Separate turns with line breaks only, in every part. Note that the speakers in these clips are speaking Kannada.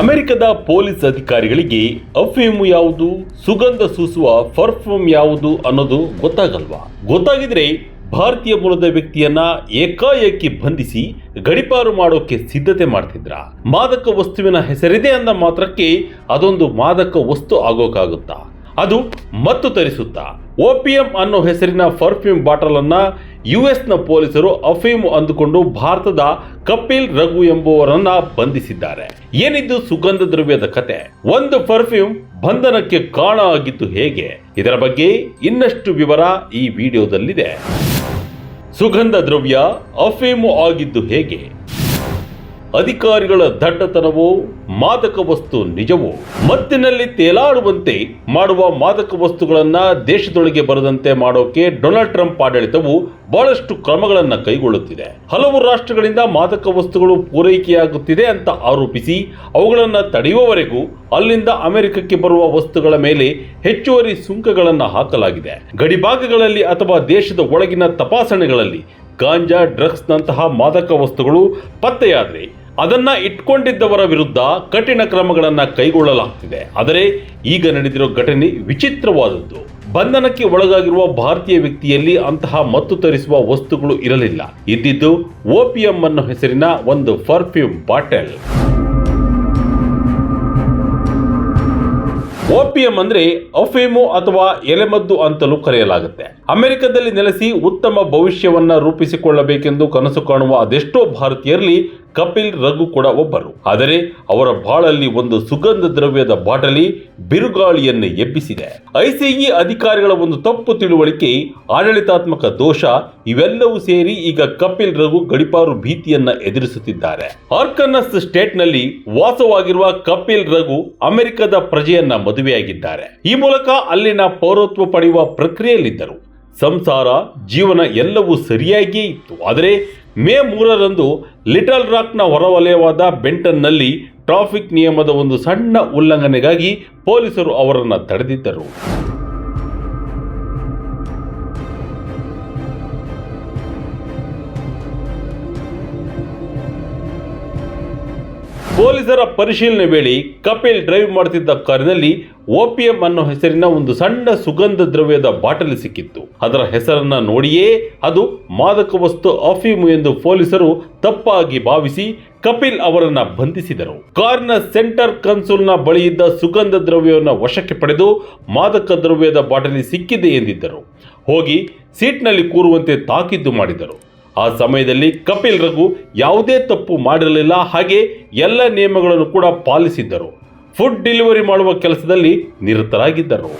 ಅಮೆರಿಕದ ಪೊಲೀಸ್ ಅಧಿಕಾರಿಗಳಿಗೆ ಅಫೀಮು ಯಾವುದು, ಸುಗಂಧ ಸೂಸುವ ಪರ್ಫ್ಯೂಮ್ ಯಾವುದು ಅನ್ನೋದು ಗೊತ್ತಾಗಲ್ವಾ? ಗೊತ್ತಾಗಿದ್ರೆ ಭಾರತೀಯ ಮೂಲದ ವ್ಯಕ್ತಿಯನ್ನ ಏಕಾಏಕಿ ಬಂಧಿಸಿ ಗಡಿಪಾರು ಮಾಡೋಕೆ ಸಿದ್ಧತೆ ಮಾಡ್ತಿದ್ರ. ಮಾದಕ ವಸ್ತುವಿನ ಹೆಸರಿದೆ ಅಂದ ಮಾತ್ರಕ್ಕೆ ಅದೊಂದು ಮಾದಕ ವಸ್ತು ಆಗೋಕಾಗುತ್ತಾ? ಅದು ಮತ್ತು ತರಿಸುತ್ತಾ ಓಪಿಯಂ ಅನ್ನೋ ಹೆಸರಿನ ಪರ್ಫ್ಯೂಮ್ ಬಾಟಲ್ ಯು ಎಸ್ನ ಪೊಲೀಸರು ಅಫೀಮ್ ಅಂದುಕೊಂಡು ಭಾರತದ ಕಪಿಲ್ ರಘು ಎಂಬುವರನ್ನ ಬಂಧಿಸಿದ್ದಾರೆ. ಏನಿದ್ದು ಸುಗಂಧ ದ್ರವ್ಯದ ಕತೆ? ಒಂದು ಪರ್ಫ್ಯೂಮ್ ಬಂಧನಕ್ಕೆ ಕಾರಣ ಆಗಿದ್ದು ಹೇಗೆ? ಇದರ ಬಗ್ಗೆ ಇನ್ನಷ್ಟು ವಿವರ ಈ ವಿಡಿಯೋದಲ್ಲಿದೆ. ಸುಗಂಧ ದ್ರವ್ಯ ಅಫೀಮು ಆಗಿದ್ದು ಹೇಗೆ? ಅಧಿಕಾರಿಗಳ ದಡ್ಡತನವೋ, ಮಾದಕ ವಸ್ತು ನಿಜವೋ? ಮತ್ತಿನಲ್ಲಿ ತೇಲಾಡುವಂತೆ ಮಾಡುವ ಮಾದಕ ವಸ್ತುಗಳನ್ನ ದೇಶದೊಳಗೆ ಬರದಂತೆ ಮಾಡೋಕೆ ಡೊನಾಲ್ಡ್ ಟ್ರಂಪ್ ಆಡಳಿತವು ಬಹಳಷ್ಟು ಕ್ರಮಗಳನ್ನು ಕೈಗೊಳ್ಳುತ್ತಿದೆ. ಹಲವು ರಾಷ್ಟ್ರಗಳಿಂದ ಮಾದಕ ವಸ್ತುಗಳು ಪೂರೈಕೆಯಾಗುತ್ತಿದೆ ಅಂತ ಆರೋಪಿಸಿ, ಅವುಗಳನ್ನು ತಡೆಯುವವರೆಗೂ ಅಲ್ಲಿಂದ ಅಮೆರಿಕಕ್ಕೆ ಬರುವ ವಸ್ತುಗಳ ಮೇಲೆ ಹೆಚ್ಚುವರಿ ಸುಂಕಗಳನ್ನು ಹಾಕಲಾಗಿದೆ. ಗಡಿಭಾಗಗಳಲ್ಲಿ ಅಥವಾ ದೇಶದ ಒಳಗಿನ ತಪಾಸಣೆಗಳಲ್ಲಿ ಗಾಂಜಾ ಡ್ರಗ್ಸ್ನಂತಹ ಮಾದಕ ವಸ್ತುಗಳು ಪತ್ತೆಯಾದರೆ ಅದನ್ನ ಇಟ್ಕೊಂಡಿದ್ದವರ ವಿರುದ್ಧ ಕಠಿಣ ಕ್ರಮಗಳನ್ನು ಕೈಗೊಳ್ಳಲಾಗ್ತಿದೆ. ಆದರೆ ಈಗ ನಡೆದಿರೋ ಘಟನೆ ವಿಚಿತ್ರವಾದದ್ದು. ಬಂಧನಕ್ಕೆ ಒಳಗಾಗಿರುವ ಭಾರತೀಯ ವ್ಯಕ್ತಿಯಲ್ಲಿ ಅಂತಹ ಮತ್ತು ತರಿಸುವ ವಸ್ತುಗಳು ಇರಲಿಲ್ಲ. ಇದ್ದಿದ್ದು ಓಪಿಎಂ ಅನ್ನೋ ಹೆಸರಿನ ಒಂದು ಪರ್ಫ್ಯೂಮ್ ಬಾಟಲ್ ಓಪಿಎಂ ಅಂದ್ರೆ ಅಫೇಮು ಅಥವಾ ಎಲೆಮದ್ದು ಅಂತಲೂ ಕರೆಯಲಾಗುತ್ತೆ. ಅಮೆರಿಕದಲ್ಲಿ ನೆಲೆಸಿ ಉತ್ತಮ ಭವಿಷ್ಯವನ್ನ ರೂಪಿಸಿಕೊಳ್ಳಬೇಕೆಂದು ಕನಸು ಕಾಣುವ ಅದೆಷ್ಟೋ ಭಾರತೀಯರಲ್ಲಿ ಕಪಿಲ್ ರಘು ಕೂಡ ಒಬ್ಬರು. ಆದರೆ ಅವರ ಬಾಳಲ್ಲಿ ಒಂದು ಸುಗಂಧ ದ್ರವ್ಯದ ಬಾಟಲಿ ಬಿರುಗಾಳಿಯನ್ನು ಎಬ್ಬಿಸಿದೆ. ಐಸಿಇ ಅಧಿಕಾರಿಗಳ ಒಂದು ತಪ್ಪು ತಿಳುವಳಿಕೆ, ಆಡಳಿತಾತ್ಮಕ ದೋಷ, ಇವೆಲ್ಲವೂ ಸೇರಿ ಈಗ ಕಪಿಲ್ ರಘು ಗಡಿಪಾರು ಭೀತಿಯನ್ನ ಎದುರಿಸುತ್ತಿದ್ದಾರೆ. ಆರ್ಕನಸ್ ಸ್ಟೇಟ್ನಲ್ಲಿ ವಾಸವಾಗಿರುವ ಕಪಿಲ್ ರಘು ಅಮೆರಿಕದ ಪ್ರಜೆಯನ್ನ ಮದುವೆಯಾಗಿದ್ದಾರೆ. ಈ ಮೂಲಕ ಅಲ್ಲಿನ ಪೌರತ್ವ ಪಡೆಯುವ ಪ್ರಕ್ರಿಯೆಯಲ್ಲಿದ್ದರು. ಸಂಸಾರ, ಜೀವನ ಎಲ್ಲವೂ ಸರಿಯಾಗಿಯೇ ಇತ್ತು. ಆದರೆ ಮೇ ಮೂರರಂದು ಲಿಟಲ್ ರಾಕ್ನ ಹೊರವಲಯವಾದ ಬೆಂಟನ್ನಲ್ಲಿ ಟ್ರಾಫಿಕ್ ನಿಯಮದ ಒಂದು ಸಣ್ಣ ಉಲ್ಲಂಘನೆಗಾಗಿ ಪೊಲೀಸರು ಅವರನ್ನು ತಡೆದಿದ್ದರು. ಪೊಲೀಸರ ಪರಿಶೀಲನೆ ವೇಳೆ ಕಪಿಲ್ ಡ್ರೈವ್ ಮಾಡುತ್ತಿದ್ದ ಕಾರಿನಲ್ಲಿ ಓಪಿಎಂ ಅನ್ನೋ ಹೆಸರಿನ ಒಂದು ಸಣ್ಣ ಸುಗಂಧ ದ್ರವ್ಯದ ಬಾಟಲ್ ಸಿಕ್ಕಿತ್ತು. ಅದರ ಹೆಸರನ್ನ ನೋಡಿಯೇ ಅದು ಮಾದಕ ವಸ್ತು ಅಫೀಮು ಎಂದು ಪೊಲೀಸರು ತಪ್ಪಾಗಿ ಭಾವಿಸಿ ಕಪಿಲ್ ಅವರನ್ನ ಬಂಧಿಸಿದರು. ಕಾರ್ನ ಸೆಂಟರ್ ಕನ್ಸೋಲ್ನ ಬಳಿ ಇದ್ದ ಸುಗಂಧ ದ್ರವ್ಯವನ್ನು ವಶಕ್ಕೆ ಪಡೆದು ಮಾದಕ ದ್ರವ್ಯದ ಬಾಟಲಿ ಸಿಕ್ಕಿದೆ ಎಂದಿದ್ದರು. ಹೋಗಿ ಸೀಟ್ನಲ್ಲಿ ಕೂರುವಂತೆ ತಾಕೀತು ಮಾಡಿದರು. ಆ ಸಮಯದಲ್ಲಿ ಕಪಿಲ್ ರಘು ಯಾವುದೇ ತಪ್ಪು ಮಾಡಿರಲಿಲ್ಲ. ಹಾಗೆ ಎಲ್ಲ ನಿಯಮಗಳನ್ನು ಕೂಡ ಪಾಲಿಸಿದ್ದರು. ಫುಡ್ ಡೆಲಿವರಿ ಮಾಡುವ ಕೆಲಸದಲ್ಲಿ ನಿರತರಾಗಿದ್ದರು.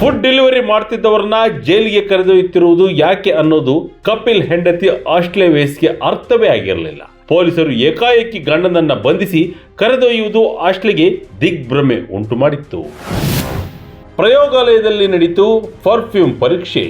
ಫುಡ್ ಡೆಲಿವರಿ ಮಾಡ್ತಿದ್ದವರನ್ನ ಜೈಲಿಗೆ ಕರೆದೊಯ್ಯುತ್ತಿರುವುದು ಯಾಕೆ ಅನ್ನೋದು ಕಪಿಲ್ ಹೆಂಡತಿ ಆಸ್ಟ್ರೇಲಿಯಾ ವೇಸ್ಗೆ ಅರ್ಥವೇ ಆಗಿರಲಿಲ್ಲ. ಪೊಲೀಸರು ಏಕಾಏಕಿ ಗಂಡನನ್ನ ಬಂಧಿಸಿ ಕರೆದೊಯ್ಯುವುದು ಆಸ್ಟ್ಲೆಗೆ ದಿಗ್ಭ್ರಮೆ ಉಂಟು ಮಾಡಿತ್ತು ಪ್ರಯೋಗಾಲಯದಲ್ಲಿ ನಡೀತು ಪರ್ಫ್ಯೂಮ್ ಪರೀಕ್ಷೆ.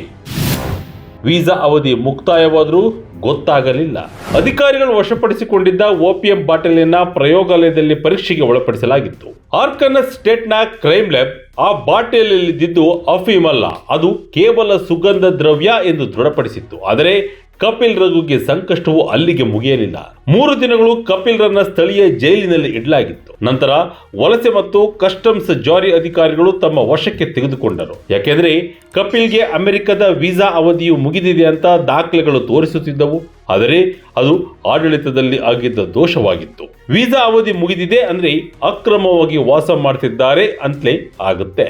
ವೀಸಾ ಅವಧಿ ಮುಕ್ತಾಯವಾದರೂ ಗೊತ್ತಾಗಲಿಲ್ಲ. ಅಧಿಕಾರಿಗಳು ವಶಪಡಿಸಿಕೊಂಡಿದ್ದ ಓಪಿಎಂ ಬಾಟಲಿಯನ್ನ ಪ್ರಯೋಗಾಲಯದಲ್ಲಿ ಪರೀಕ್ಷೆಗೆ ಒಳಪಡಿಸಲಾಗಿತ್ತು. ಆರ್ಕನಸ್ ಸ್ಟೇಟ್ನ ಕ್ರೈಮ್ ಲ್ಯಾಬ್ ಆ ಬಾಟಲಿಯಲ್ಲಿದ್ದು ಅಫೀಮ್ ಅಲ್ಲ, ಅದು ಕೇವಲ ಸುಗಂಧ ದ್ರವ್ಯ ಎಂದು ದೃಢಪಡಿಸಿತ್ತು. ಆದರೆ ಕಪಿಲ್ ರಘುಗೆ ಸಂಕಷ್ಟವು ಅಲ್ಲಿಗೆ ಮುಗಿಯಲಿಲ್ಲ. ಮೂರು ದಿನಗಳು ಕಪಿಲ್ ರನ್ನ ಸ್ಥಳೀಯ ಜೈಲಿನಲ್ಲಿ ಇಡಲಾಗಿತ್ತು. ನಂತರ ವಲಸೆ ಮತ್ತು ಕಸ್ಟಮ್ಸ್ ಜಾರಿ ಅಧಿಕಾರಿಗಳು ತಮ್ಮ ವಶಕ್ಕೆ ತೆಗೆದುಕೊಂಡರು. ಯಾಕೆಂದ್ರೆ ಕಪಿಲ್ಗೆ ಅಮೆರಿಕದ ವೀಸಾ ಅವಧಿಯು ಮುಗಿದಿದೆ ಅಂತ ದಾಖಲೆಗಳು ತೋರಿಸುತ್ತಿದ್ದವು. ಆದರೆ ಅದು ಆಡಳಿತದಲ್ಲಿ ಆಗಿದ್ದ ದೋಷವಾಗಿತ್ತು. ವೀಸಾ ಅವಧಿ ಮುಗಿದಿದೆ ಅಂದ್ರೆ ಅಕ್ರಮವಾಗಿ ವಾಸ ಮಾಡ್ತಿದ್ದಾರೆ ಅಂತಲೇ ಆಗುತ್ತೆ.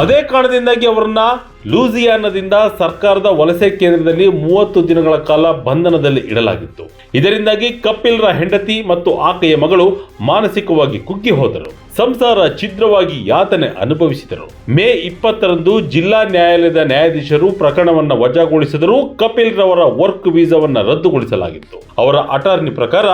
ಅದೇ ಕಾರಣದಿಂದಾಗಿ ಅವರನ್ನ ಲೂಸಿಯಾನದಿಂದ ಸರ್ಕಾರದ ವಲಸೆ ಕೇಂದ್ರದಲ್ಲಿ ಮೂವತ್ತು ದಿನಗಳ ಕಾಲ ಬಂಧನದಲ್ಲಿ ಇಡಲಾಗಿತ್ತು. ಇದರಿಂದಾಗಿ ಕಪಿಲ್ರ ಹೆಂಡತಿ ಮತ್ತು ಆಕೆಯ ಮಗಳು ಮಾನಸಿಕವಾಗಿ ಕುಗ್ಗಿ ಹೋದರು. ಸಂಸಾರ ಛಿದ್ರವಾಗಿ ಯಾತನೆ ಅನುಭವಿಸಿದರು. ಮೇ ಇಪ್ಪತ್ತರಂದು ಜಿಲ್ಲಾ ನ್ಯಾಯಾಲಯದ ನ್ಯಾಯಾಧೀಶರು ಪ್ರಕರಣವನ್ನು ವಜಾಗೊಳಿಸಿದರೂ ಕಪಿಲ್ ರವರ ವರ್ಕ್ ವೀಸಾವನ್ನು ರದ್ದುಗೊಳಿಸಲಾಗಿತ್ತು. ಅವರ ಅಟಾರ್ನಿ ಪ್ರಕಾರ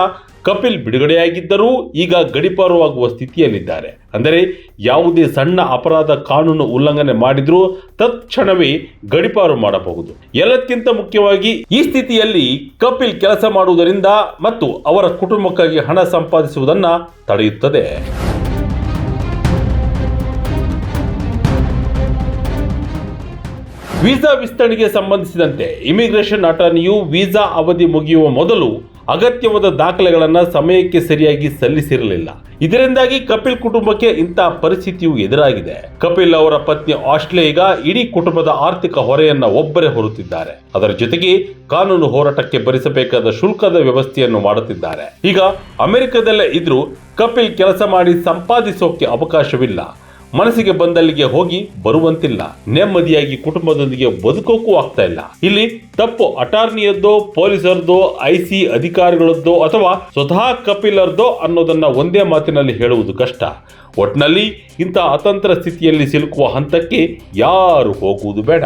ಕಪಿಲ್ ಬಿಡುಗಡೆಯಾಗಿದ್ದರೂ ಈಗ ಗಡಿಪಾರುವಾಗುವ ಸ್ಥಿತಿಯಲ್ಲಿದ್ದಾರೆ. ಅಂದರೆ ಯಾವುದೇ ಸಣ್ಣ ಅಪರಾಧ ಕಾನೂನು ಉಲ್ಲಂಘನೆ ಮಾಡಿದ್ರೂ ತತ್ಕ್ಷಣವೇ ಗಡಿಪಾರು ಮಾಡಬಹುದು. ಎಲ್ಲಕ್ಕಿಂತ ಮುಖ್ಯವಾಗಿ ಈ ಸ್ಥಿತಿಯಲ್ಲಿ ಕಪಿಲ್ ಕೆಲಸ ಮಾಡುವುದರಿಂದ ಮತ್ತು ಅವರ ಕುಟುಂಬಕ್ಕಾಗಿ ಹಣ ಸಂಪಾದಿಸುವುದನ್ನ ತಡೆಯುತ್ತದೆ. ವೀಸಾ ವಿಸ್ತರಣೆಗೆ ಸಂಬಂಧಿಸಿದಂತೆ ಇಮಿಗ್ರೇಷನ್ ಅಟಾರ್ನಿಯು ವೀಸಾ ಅವಧಿ ಮುಗಿಯುವ ಮೊದಲು ಅಗತ್ಯವಾದ ದಾಖಲೆಗಳನ್ನು ಸಮಯಕ್ಕೆ ಸರಿಯಾಗಿ ಸಲ್ಲಿಸಿರಲಿಲ್ಲ. ಇದರಿಂದಾಗಿ ಕಪಿಲ್ ಕುಟುಂಬಕ್ಕೆ ಇಂತಹ ಪರಿಸ್ಥಿತಿಯು ಎದುರಾಗಿದೆ. ಕಪಿಲ್ ಅವರ ಪತ್ನಿ ಆಸ್ಟ್ರೇ ಈಗ ಇಡೀ ಕುಟುಂಬದ ಆರ್ಥಿಕ ಹೊರೆಯನ್ನ ಒಬ್ಬರೇ ಹೊರುತ್ತಿದ್ದಾರೆ. ಅದರ ಜೊತೆಗೆ ಕಾನೂನು ಹೋರಾಟಕ್ಕೆ ಭರಿಸಬೇಕಾದ ಶುಲ್ಕದ ವ್ಯವಸ್ಥೆಯನ್ನು ಮಾಡುತ್ತಿದ್ದಾರೆ. ಈಗ ಅಮೆರಿಕದಲ್ಲೇ ಇದ್ರೂ ಕಪಿಲ್ ಕೆಲಸ ಮಾಡಿ ಸಂಪಾದಿಸೋಕೆ ಅವಕಾಶವಿಲ್ಲ. ಮನಸ್ಸಿಗೆ ಬಂದಲ್ಲಿಗೆ ಹೋಗಿ ಬರುವಂತಿಲ್ಲ. ನೆಮ್ಮದಿಯಾಗಿ ಕುಟುಂಬದೊಂದಿಗೆ ಬದುಕೋಕ್ಕೂ ಆಗ್ತಾ ಇಲ್ಲ. ಇಲ್ಲಿ ತಪ್ಪು ಅಟಾರ್ನಿಯದ್ದೋ, ಪೊಲೀಸರದ್ದೋ ಐ ಸಿ ಅಧಿಕಾರಿಗಳದ್ದೋ ಅಥವಾ ಸ್ವತಃ ಕಪಿಲರ್ದೋ ಅನ್ನೋದನ್ನ ಒಂದೇ ಮಾತಿನಲ್ಲಿ ಹೇಳುವುದು ಕಷ್ಟ. ಒಟ್ನಲ್ಲಿ ಇಂಥ ಅತಂತ್ರ ಸ್ಥಿತಿಯಲ್ಲಿ ಸಿಲುಕುವ ಹಂತಕ್ಕೆ ಯಾರು ಹೋಗುವುದು ಬೇಡ.